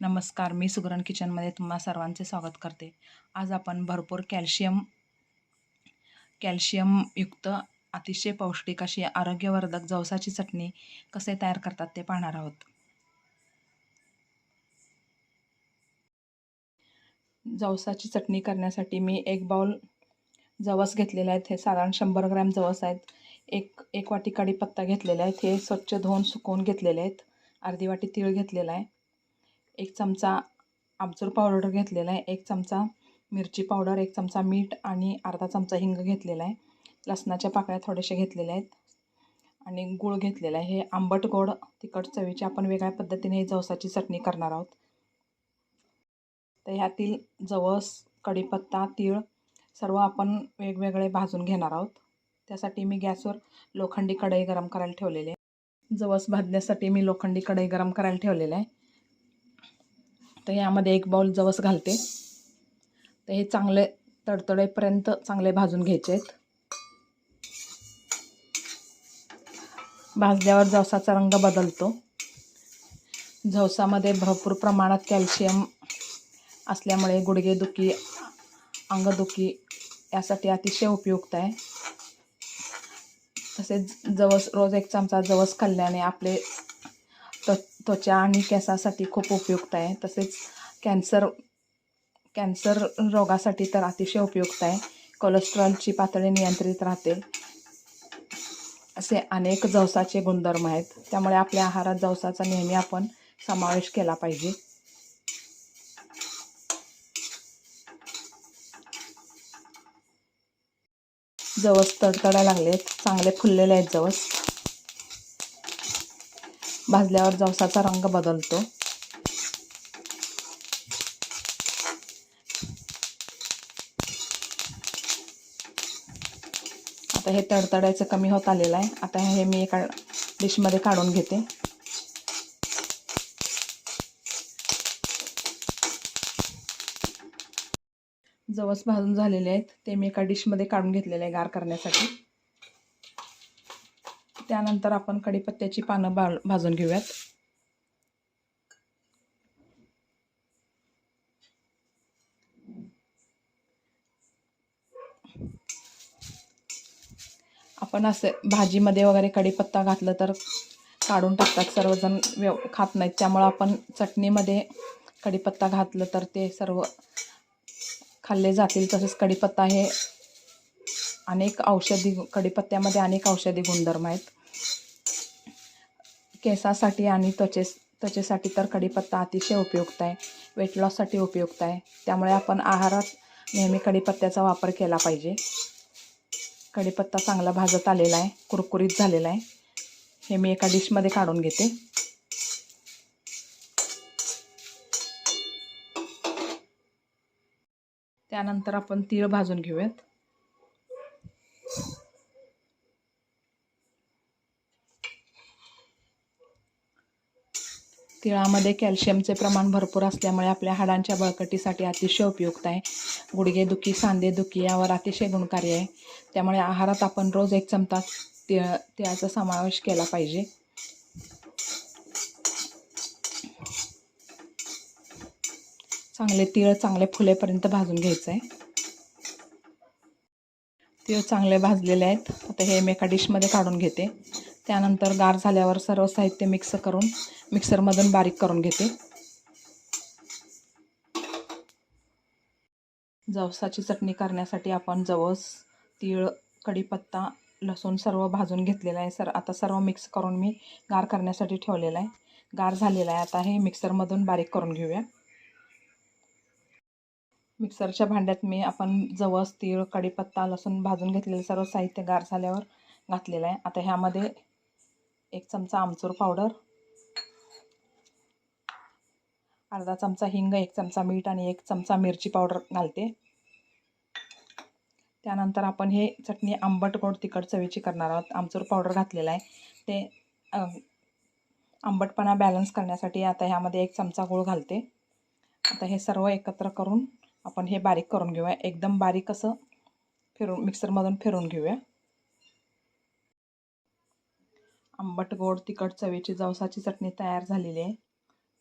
नमस्कार मी सुगरण किचनमध्ये तुम्हा सर्वांचे स्वागत करते. आज आपण भरपूर कॅल्शियम कॅल्शियमयुक्त अतिशय पौष्टिक अशी आरोग्यवर्धक जवसाची चटणी कसे तयार करतात ते पाहणार आहोत. जवसाची चटणी करण्यासाठी मी एक बाउल जवस घेतलेले आहेत हे साधारण शंभर ग्रॅम जवस आहेत. एक एक वाटी कढीपत्ता घेतलेला आहे. हे स्वच्छ धुवून सुकवून घेतलेले आहेत. अर्धी वाटी तीळ घेतलेला आहे. एक चमचा आमचूर पावडर घेतलेला आहे एक चमचा मिरची पावडर एक चमचा मीठ आणि अर्धा चमचा हिंग घेतलेला आहे. लसणाच्या पाकळ्या थोड्याशा घेतलेल्या आहेत आणि गूळ घेतलेला आहे. हे आंबट गोड तिखट चवीची आपण वेगळ्या पद्धतीने ही जवसाची चटणी करणार आहोत. तर ह्यातील जवस कढीपत्ता तीळ सर्व आपण वेगवेगळे भाजून घेणार आहोत. त्यासाठी मी गॅसवर लोखंडी कढई गरम करायला ठेवलेली आहे. जवस भाजण्यासाठी मी लोखंडी कढई गरम करायला ठेवलेलं आहे. तर यामध्ये एक बाउल जवस घालते. तर हे चांगले तडतडेपर्यंत चांगले भाजून घ्यायचे आहेत भाजल्यावर जवसाचा रंग बदलतो. जवसामध्ये भरपूर प्रमाणात कॅल्शियम असल्यामुळे गुडघेदुखी अंगदुखी यासाठी अतिशय उपयुक्त आहे. तसेच जवस रोज एक चमचा जवस खाल्ल्याने आपले त्व त्वचा आणि केसासाठी खूप उपयुक्त आहे. तसेच कॅन्सर कॅन्सर रोगासाठी तर अतिशय उपयुक्त आहे. कोलेस्ट्रॉलची पातळी नियंत्रित राहते. असे अनेक जवसाचे गुणधर्म आहेत. त्यामुळे आपल्या आहारात जवसाचा नेहमी आपण समावेश केला पाहिजे. जवस तडतडा लागलेत. चांगले फुललेले आहेत जवस. भाजल्यावर जवसाचा रंग बदलतो. आता हे तडतडायचं कमी होत आलेलं आहे. आता हे मी एका डिशमध्ये काढून घेते. जवस भाजून झालेले आहेत. ते मी एका डिशमध्ये काढून घेतलेले आहे गार करण्यासाठी. त्यानंतर आपण कढीपत्त्याची पानं बा भाजून घेऊयात. आपण असे भाजीमध्ये वगैरे कढीपत्ता घातलं तर काढून टाकतात सर्वजण व्यव खात नाहीत. त्यामुळं आपण चटणीमध्ये कढीपत्ता घातलं तर ते सर्व खाल्ले जातील. तसेच कढीपत्ता हे अनेक औषधी कढीपत्त्यामध्ये अनेक औषधी गुणधर्म आहेत. केसासाठी आणि त्वचे त्वचेसाठी तर कढीपत्ता अतिशय उपयुक्त आहे. वेट लॉससाठी उपयुक्त आहे. त्यामुळे आपण आहारात नेहमी कढीपत्त्याचा वापर केला पाहिजे. कढीपत्ता चांगला भाजत आलेला आहे. कुरकुरीत झालेला आहे. हे मी एका डिशमध्ये काढून घेते. त्यानंतर आपण तीळ भाजून घेऊयात. तिळामध्ये कॅल्शियमचे प्रमाण भरपूर असल्यामुळे आपल्या हाडांच्या बळकटीसाठी अतिशय उपयुक्त आहे. गुडघेदुखी सांधेदुखी यावर अतिशय गुणकारी आहे. त्यामुळे आहारात आपण रोज एक चमचा तिळ तिळाचा समावेश केला पाहिजे. चांगले तिळ चांगले फुलेपर्यंत भाजून घ्यायचं आहे. तिळ चांगले भाजलेले आहेत. आता हे मी एका डिशमध्ये काढून घेते. त्यानंतर गार झाल्यावर सर्व साहित्य मिक्स करून मिक्सरमधून बारीक करून घेते. जवसाची चटणी करण्यासाठी आपण जवस तीळ कढीपत्ता लसूण सर्व भाजून घेतलेलं आहे. सर आता सर्व मिक्स करून मी गार करण्यासाठी ठेवलेलं आहे. गार झालेला आहे. आता हे मिक्सरमधून बारीक करून घेऊया. मिक्सरच्या भांड्यात मी आपण जवस तीळ कढीपत्ता लसूण भाजून घेतलेलं सर्व साहित्य गार झाल्यावर घातलेलं आहे. आता ह्यामध्ये एक चमचा आमचूर पावडर अर्धा चमचा हिंग एक चमचा मीठ आणि एक चमचा मिरची पावडर घालते. त्यानंतर आपण हे चटणी आंबट गोड तिखट चवीची करणार आहोत. आमचूर पावडर घातलेला आहे. ते आंबटपणा बॅलन्स करण्यासाठी आता ह्यामध्ये एक चमचा गूळ घालते. आता हे सर्व एकत्र करून आपण हे बारीक करून घेऊया. एकदम बारीक असं फिरून मिक्सरमधून फिरून घेऊया. आंबट गोड तिखट चवीची जवसाची चटणी तयार झालेली आहे.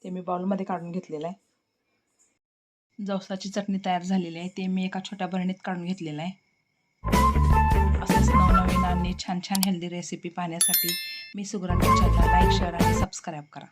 ते मी बाउलमध्ये काढून घेतलेलं आहे. जवसाची चटणी तयार झालेली आहे. ते मी एका छोट्या बरणीत काढून घेतलेलं आहे. असंच नवनवीन आणि छान छान हेल्दी रेसिपी पाहण्यासाठी मी सुगरण चॅनलला लाईक शेअर आणि सबस्क्राईब करा.